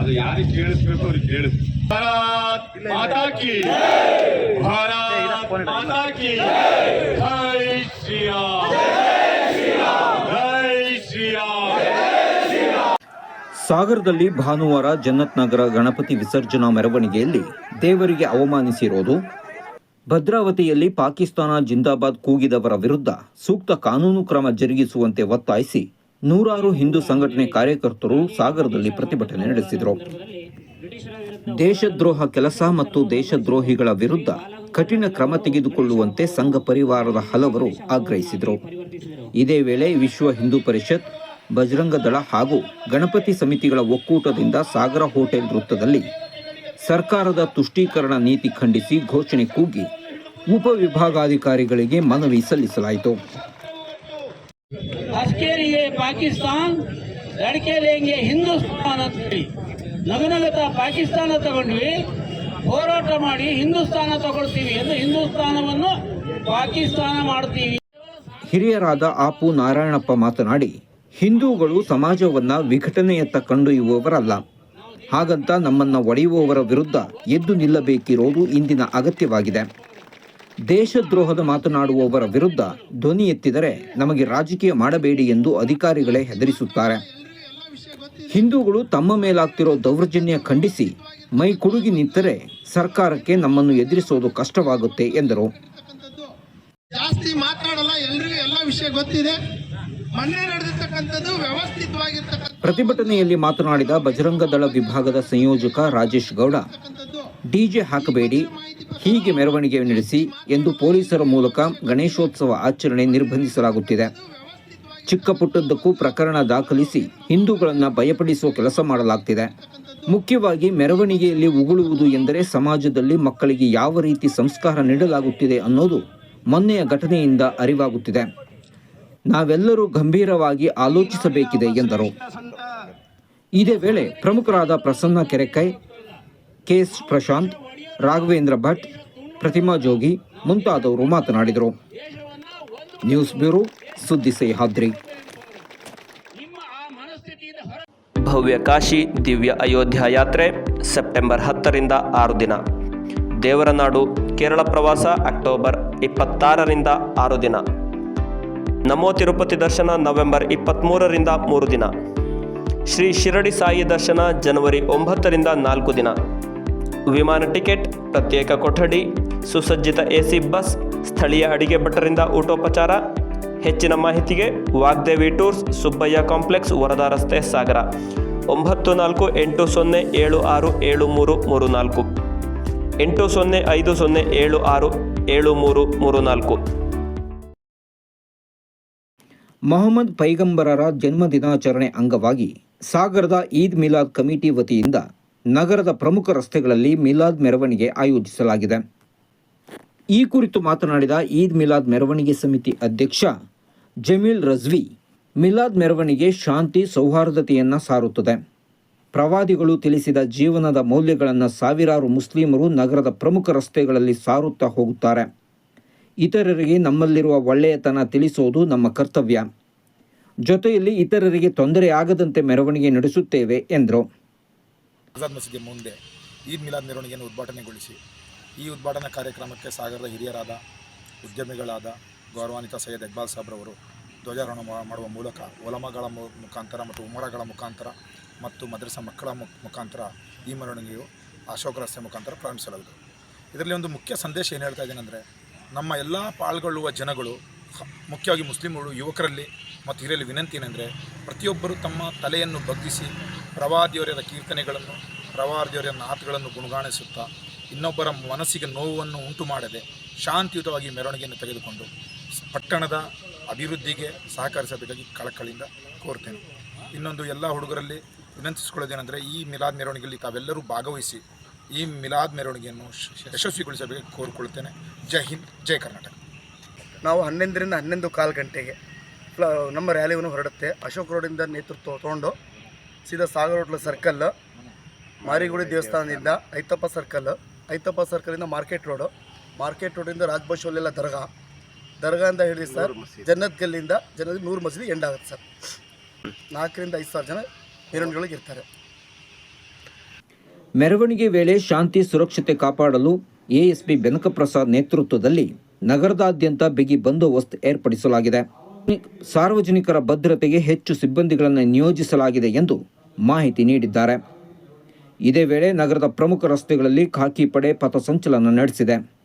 ಅದು ಯಾರಿಗೆ ಕೇಳಿಸ್ಬೇಕು ಅವ್ರಿಗೆ ಕೇಳಿಸ್ ಭಾರತ್ ಮಾತಾಕಿ ಭಾರತ್ ಮಾತಾ ಕಿ ಜೈ ಶ್ರೀರಾಮ್! ಜೈ ಶ್ರೀರಾಮ್! ಸಾಗರದಲ್ಲಿ ಭಾನುವಾರ ಜನ್ನತ್ ನಗರ ಗಣಪತಿ ವಿಸರ್ಜನಾ ಮೆರವಣಿಗೆಯಲ್ಲಿ ದೇವರಿಗೆ ಅವಮಾನಿಸಿರೋದು ಭದ್ರಾವತಿಯಲ್ಲಿ ಪಾಕಿಸ್ತಾನ ಜಿಂದಾಬಾದ್ ಕೂಗಿದವರ ವಿರುದ್ಧ ಸೂಕ್ತ ಕಾನೂನು ಕ್ರಮ ಜರುಗಿಸುವಂತೆ ಒತ್ತಾಯಿಸಿ ನೂರಾರು ಹಿಂದೂ ಸಂಘಟನೆ ಕಾರ್ಯಕರ್ತರು ಸಾಗರದಲ್ಲಿ ಪ್ರತಿಭಟನೆ ನಡೆಸಿದರು. ದೇಶದ್ರೋಹ ಕೆಲಸ ಮತ್ತು ದೇಶದ್ರೋಹಿಗಳ ವಿರುದ್ಧ ಕಠಿಣ ಕ್ರಮ ತೆಗೆದುಕೊಳ್ಳುವಂತೆ ಸಂಘ ಪರಿವಾರದ ಹಲವರು ಆಗ್ರಹಿಸಿದರು. ಇದೇ ವೇಳೆ ವಿಶ್ವ ಹಿಂದೂ ಪರಿಷತ್ ಬಜರಂಗ ದಳ ಹಾಗೂ ಗಣಪತಿ ಸಮಿತಿಗಳ ಒಕ್ಕೂಟದಿಂದ ಸಾಗರ ಹೋಟೆಲ್ ವೃತ್ತದಲ್ಲಿ ಸರ್ಕಾರದ ತುಷ್ಟೀಕರಣ ನೀತಿ ಖಂಡಿಸಿ ಘೋಷಣೆ ಕೂಗಿ ಉಪವಿಭಾಗಾಧಿಕಾರಿಗಳಿಗೆ ಮನವಿ ಸಲ್ಲಿಸಲಾಯಿತು. ಪಾಕಿಸ್ತಾನ್ ಲಡ್ಕೆ ಲೇಂಗೆ ಹಿಂದೂಸ್ತಾನ್ ಅಂತ ಹೇಳಿ. ಪಾಕಿಸ್ತಾನ ತಗೊಂಡ್ವಿ. ಹೋರಾಟ ಮಾಡಿ ಹಿಂದೂಸ್ತಾನ ತಗೊಳ್ತೀವಿ ಎಂದು ಹಿಂದೂಸ್ತಾನವನ್ನು ಪಾಕಿಸ್ತಾನ ಮಾಡ್ತೀವಿ. ಹಿರಿಯರಾದ ಆಪು ನಾರಾಯಣಪ್ಪ ಮಾತನಾಡಿ, ಹಿಂದೂಗಳು ಸಮಾಜವನ್ನ ವಿಘಟನೆಯತ್ತ ಕಂಡೊಯ್ಯುವವರಲ್ಲ ಹಾಗಂತ ನಮ್ಮನ್ನ ಒಡೆಯುವವರ ವಿರುದ್ಧ ಎದ್ದು ನಿಲ್ಲಬೇಕಿರೋದು ಇಂದಿನ ಅಗತ್ಯವಾಗಿದೆ. ದೇಶದ್ರೋಹದ ಮಾತನಾಡುವವರ ವಿರುದ್ಧ ಧ್ವನಿ ಎತ್ತಿದರೆ ನಮಗೆ ರಾಜಕೀಯ ಮಾಡಬೇಡಿ ಎಂದು ಅಧಿಕಾರಿಗಳೇ ಹೆದರಿಸುತ್ತಾರೆ. ಹಿಂದೂಗಳು ತಮ್ಮ ಮೇಲಾಗ್ತಿರೋ ದೌರ್ಜನ್ಯ ಖಂಡಿಸಿ ಮೈ ಕುಡುಗಿ ನಿಂತರೆ ಸರ್ಕಾರಕ್ಕೆ ನಮ್ಮನ್ನು ಎದುರಿಸೋದು ಕಷ್ಟವಾಗುತ್ತೆ ಎಂದರು. ಜಾಸ್ತಿ ಮಾತಾಡಲ್ಲ ಎಲ್ರಿಗೂ ಎಲ್ಲ ವಿಷಯ ಗೊತ್ತಿದೆ. ಪ್ರತಿಭಟನೆಯಲ್ಲಿ ಮಾತನಾಡಿದ ಬಜರಂಗ ದಳ ವಿಭಾಗದ ಸಂಯೋಜಕ ರಾಜೇಶ್ ಗೌಡ ಡಿಜೆ ಹಾಕಬೇಡಿ, ಹೀಗೆ ಮೆರವಣಿಗೆ ನಡೆಸಿ ಎಂದು ಪೊಲೀಸರ ಮೂಲಕ ಗಣೇಶೋತ್ಸವ ಆಚರಣೆ ನಿರ್ಬಂಧಿಸಲಾಗುತ್ತಿದೆ. ಚಿಕ್ಕ ಪುಟ್ಟದ್ದಕ್ಕೂ ಪ್ರಕರಣ ದಾಖಲಿಸಿ ಹಿಂದೂಗಳನ್ನು ಭಯಪಡಿಸುವ ಕೆಲಸ ಮಾಡಲಾಗ್ತಿದೆ. ಮುಖ್ಯವಾಗಿ ಮೆರವಣಿಗೆಯಲ್ಲಿ ಉಗುಳುವುದು ಎಂದರೆ ಸಮಾಜದಲ್ಲಿ ಮಕ್ಕಳಿಗೆ ಯಾವ ರೀತಿ ಸಂಸ್ಕಾರ ನೀಡಲಾಗುತ್ತಿದೆ ಅನ್ನೋದು ಮೊನ್ನೆಯ ಘಟನೆಯಿಂದ ಅರಿವಾಗುತ್ತಿದೆ. ನಾವೆಲ್ಲರೂ ಗಂಭೀರವಾಗಿ ಆಲೋಚಿಸಬೇಕಿದೆ ಎಂದರು. ಇದೇ ವೇಳೆ ಪ್ರಮುಖರಾದ ಪ್ರಸನ್ನ ಕೆರೆಕೈ ಕೆಎಸ್ ಪ್ರಶಾಂತ್, ರಾಘವೇಂದ್ರ ಭಟ್, ಪ್ರತಿಮಾ ಜೋಗಿ ಮುಂತಾದವರು ಮಾತನಾಡಿದರು. ನ್ಯೂಸ್ ಬ್ಯೂರೋ ಸುದ್ದಿ ಹೊರ ಭವ್ಯ ಕಾಶಿ ದಿವ್ಯ ಅಯೋಧ್ಯ ಯಾತ್ರೆ ಸೆಪ್ಟೆಂಬರ್ ಹತ್ತರಿಂದ ಆರು ದಿನ. ದೇವರನಾಡು, ಕೇರಳ ಪ್ರವಾಸ ಅಕ್ಟೋಬರ್ ಇಪ್ಪತ್ತಾರರಿಂದ ಆರು ದಿನ. ನಮೋ ತಿರುಪತಿ ದರ್ಶನ ನವೆಂಬರ್ ಇಪ್ಪತ್ತ್ಮೂರರಿಂದ ಮೂರು ದಿನ. ಶ್ರೀ ಶಿರಡಿ ಸಾಯಿ ದರ್ಶನ ಜನವರಿ ಒಂಬತ್ತರಿಂದ ನಾಲ್ಕು ದಿನ. ವಿಮಾನ ಟಿಕೆಟ್, ಪ್ರತ್ಯೇಕ ಕೊಠಡಿ, ಸುಸಜ್ಜಿತ ಎಸಿ ಬಸ್, ಸ್ಥಳೀಯ ಅಡಿಗೆ ಭಟ್ಟರಿಂದ ಊಟೋಪಚಾರ. ಹೆಚ್ಚಿನ ಮಾಹಿತಿಗೆ ವಾಗ್ದೇವಿ ಟೂರ್ಸ್, ಸುಬ್ಬಯ್ಯ ಕಾಂಪ್ಲೆಕ್ಸ್, ವರದಾ ರಸ್ತೆ, ಸಾಗರ. ಒಂಬತ್ತು ನಾಲ್ಕು ಎಂಟು ಸೊನ್ನೆ ಏಳು ಆರು ಏಳು ಮೂರು ಮೂರು ನಾಲ್ಕು. ಎಂಟು ಸೊನ್ನೆ ಐದು ಸೊನ್ನೆ ಏಳು ಆರು ಏಳು ಮೂರು ಮೂರು ನಾಲ್ಕು. ಮೊಹಮ್ಮದ್ ಪೈಗಂಬರರ ಜನ್ಮ ದಿನಾಚರಣೆ ಅಂಗವಾಗಿ ಸಾಗರದ ಈದ್ ಮಿಲಾದ್ ಕಮಿಟಿ ವತಿಯಿಂದ ನಗರದ ಪ್ರಮುಖ ರಸ್ತೆಗಳಲ್ಲಿ ಮಿಲಾದ್ ಮೆರವಣಿಗೆ ಆಯೋಜಿಸಲಾಗಿದೆ. ಈ ಕುರಿತು ಮಾತನಾಡಿದ ಈದ್ ಮಿಲಾದ್ ಮೆರವಣಿಗೆ ಸಮಿತಿ ಅಧ್ಯಕ್ಷ ಜಮೀಲ್ ರಜ್ವಿ, ಮಿಲಾದ್ ಮೆರವಣಿಗೆ ಶಾಂತಿ ಸೌಹಾರ್ದತೆಯನ್ನು ಸಾರುತ್ತದೆ. ಪ್ರವಾದಿಗಳು ತಿಳಿಸಿದ ಜೀವನದ ಮೌಲ್ಯಗಳನ್ನು ಸಾವಿರಾರು ಮುಸ್ಲಿಮರು ನಗರದ ಪ್ರಮುಖ ರಸ್ತೆಗಳಲ್ಲಿ ಸಾರುತ್ತಾ ಹೋಗುತ್ತಾರೆ. ಇತರರಿಗೆ ನಮ್ಮಲ್ಲಿರುವ ಒಳ್ಳೆಯತನ ತಿಳಿಸೋದು ನಮ್ಮ ಕರ್ತವ್ಯ. ಜೊತೆಯಲ್ಲಿ ಇತರರಿಗೆ ತೊಂದರೆಯಾಗದಂತೆ ಮೆರವಣಿಗೆ ನಡೆಸುತ್ತೇವೆ, ಎಂದರು. ಆಜಾದ್ ಮಸೀದಿ ಮುಂದೆ ಈದ್ ಮಿಲಾದ್ ಮೆರವಣಿಗೆಯನ್ನು ಉದ್ಘಾಟನೆಗೊಳಿಸಿ, ಈ ಉದ್ಘಾಟನಾ ಕಾರ್ಯಕ್ರಮಕ್ಕೆ ಸಾಗರದ ಹಿರಿಯರಾದ ಉದ್ಯಮಿಗಳಾದ ಗೌರವಾನ್ವಿತ ಸೈಯದ್ ಇಕ್ಬಾಲ್ ಸಾಬ್ರವರು ಧ್ವಜಾರೋಹಣ ಮಾಡುವ ಮೂಲಕ ಒಲಮಗಳ ಮುಖಾಂತರ ಮತ್ತು ಉಮರಗಳ ಮುಖಾಂತರ ಮತ್ತು ಮದ್ರಸಾ ಮಕ್ಕಳ ಮುಖಾಂತರ ಈ ಮೆರವಣಿಗೆಯು ಅಶೋಕ ರಸ್ತೆ ಮುಖಾಂತರ ಪ್ರಾರಂಭಿಸಲಾಗಿದೆ ಇದರಲ್ಲಿ ಒಂದು ಮುಖ್ಯ ಸಂದೇಶ ಏನು ಹೇಳ್ತಾ ಇದ್ದೇನೆಂದರೆ, ನಮ್ಮ ಎಲ್ಲ ಪಾಲ್ಗೊಳ್ಳುವ ಜನಗಳು ಮುಖ್ಯವಾಗಿ ಮುಸ್ಲಿಮರು, ಯುವಕರಲ್ಲಿ ಮತ್ತು ಹಿರಿಯಲ್ಲಿ ವಿನಂತಿ ಏನೆಂದರೆ, ಪ್ರತಿಯೊಬ್ಬರು ತಮ್ಮ ತಲೆಯನ್ನು ಬಗ್ಗಿಸಿ ಪ್ರವಾದಿಯವರ ಕೀರ್ತನೆಗಳನ್ನು, ಪ್ರವಾದಿಯವರ ನಾಥಗಳನ್ನು ಗುಣಗಾಣಿಸುತ್ತಾ ಇನ್ನೊಬ್ಬರ ಮನಸ್ಸಿಗೆ ನೋವನ್ನು ಉಂಟು ಮಾಡದೆ ಶಾಂತಿಯುತವಾಗಿ ಮೆರವಣಿಗೆಯನ್ನು ತೆಗೆದುಕೊಂಡು ಪಟ್ಟಣದ ಅಭಿವೃದ್ಧಿಗೆ ಸಹಕರಿಸಬೇಕಾಗಿ ಕಳಕಳಿಯಿಂದ ಕೋರ್ತೇನೆ. ಇನ್ನೊಂದು ಎಲ್ಲ ಹುಡುಗರಲ್ಲಿ ವಿನಂತಿಸಿಕೊಳ್ಳೋದೇನೆಂದರೆ ಈ ಮಿಲಾದ್ ಮೆರವಣಿಗೆಯಲ್ಲಿ ತಾವೆಲ್ಲರೂ ಭಾಗವಹಿಸಿ ಈ ಮಿಲಾದ್ ಮೆರವಣಿಗೆಯನ್ನು ಯಶಸ್ವಿಗೊಳಿಸಬೇಕು ಕೋರಿಕೊಳ್ಳುತ್ತೇನೆ. ಜೈ ಹಿಂದ್, ಜೈ ಕರ್ನಾಟಕ. ನಾವು ಹನ್ನೊಂದರಿಂದ ಹನ್ನೊಂದು ಕಾಲು ಗಂಟೆಗೆ ಫ್ಲ- ನಮ್ಮ ರ್ಯಾಲಿಯನ್ನು ಹೊರಡುತ್ತೆ. ಅಶೋಕ್ ರೋಡಿಂದ ನೇತೃತ್ವ ತೊಗೊಂಡು ಸೀದಾ ಸಾಗರ ಹೋಟ್ಲ್ ಸರ್ಕಲ್ ಮಾರಿಗುಡಿ ದೇವಸ್ಥಾನದಿಂದ ಐತಪ್ಪ ಸರ್ಕಲ್ ಐತಪ್ಪ ಸರ್ಕಲಿಂದ ಮಾರ್ಕೆಟ್ ರೋಡು ಮಾರ್ಕೆಟ್ ರೋಡಿಂದ ರಾಜ್ಭಾಷಲ್ಲೆಲ್ಲ ದರ್ಗಾ. ದರ್ಗಾ ಅಂತ ಹೇಳಿ ಸರ್ ಜನ್ನತ್ ಗಲ್ಲಿಂದ ಜನ್ನತ್ ನೂರು ಮಸೀದಿ ಎಂಡ್ ಆಗುತ್ತೆ ಸರ್. ನಾಲ್ಕರಿಂದ ಐದು ಸಾವಿರ ಜನ ಮೆರವಣಿಗೆಗಳಿಗೆ ಇರ್ತಾರೆ. ಮೆರವಣಿಗೆ ವೇಳೆ ಶಾಂತಿ ಸುರಕ್ಷತೆ ಕಾಪಾಡಲು ಎಎಸ್ಪಿ ಬೆನಕಪ್ರಸಾದ್ ನೇತೃತ್ವದಲ್ಲಿ ನಗರದಾದ್ಯಂತ ಬಿಗಿ ಬಂದೋಬಸ್ತ್ ಏರ್ಪಡಿಸಲಾಗಿದೆ. ಸಾರ್ವಜನಿಕರ ಭದ್ರತೆಗೆ ಹೆಚ್ಚು ಸಿಬ್ಬಂದಿಗಳನ್ನು ನಿಯೋಜಿಸಲಾಗಿದೆ ಎಂದು ಮಾಹಿತಿ ನೀಡಿದ್ದಾರೆ. ಇದೇ ವೇಳೆ ನಗರದ ಪ್ರಮುಖ ರಸ್ತೆಗಳಲ್ಲಿ ಖಾಕಿ ಪಡೆ ಪಥಸಂಚಲನ ನಡೆಸಿದೆ.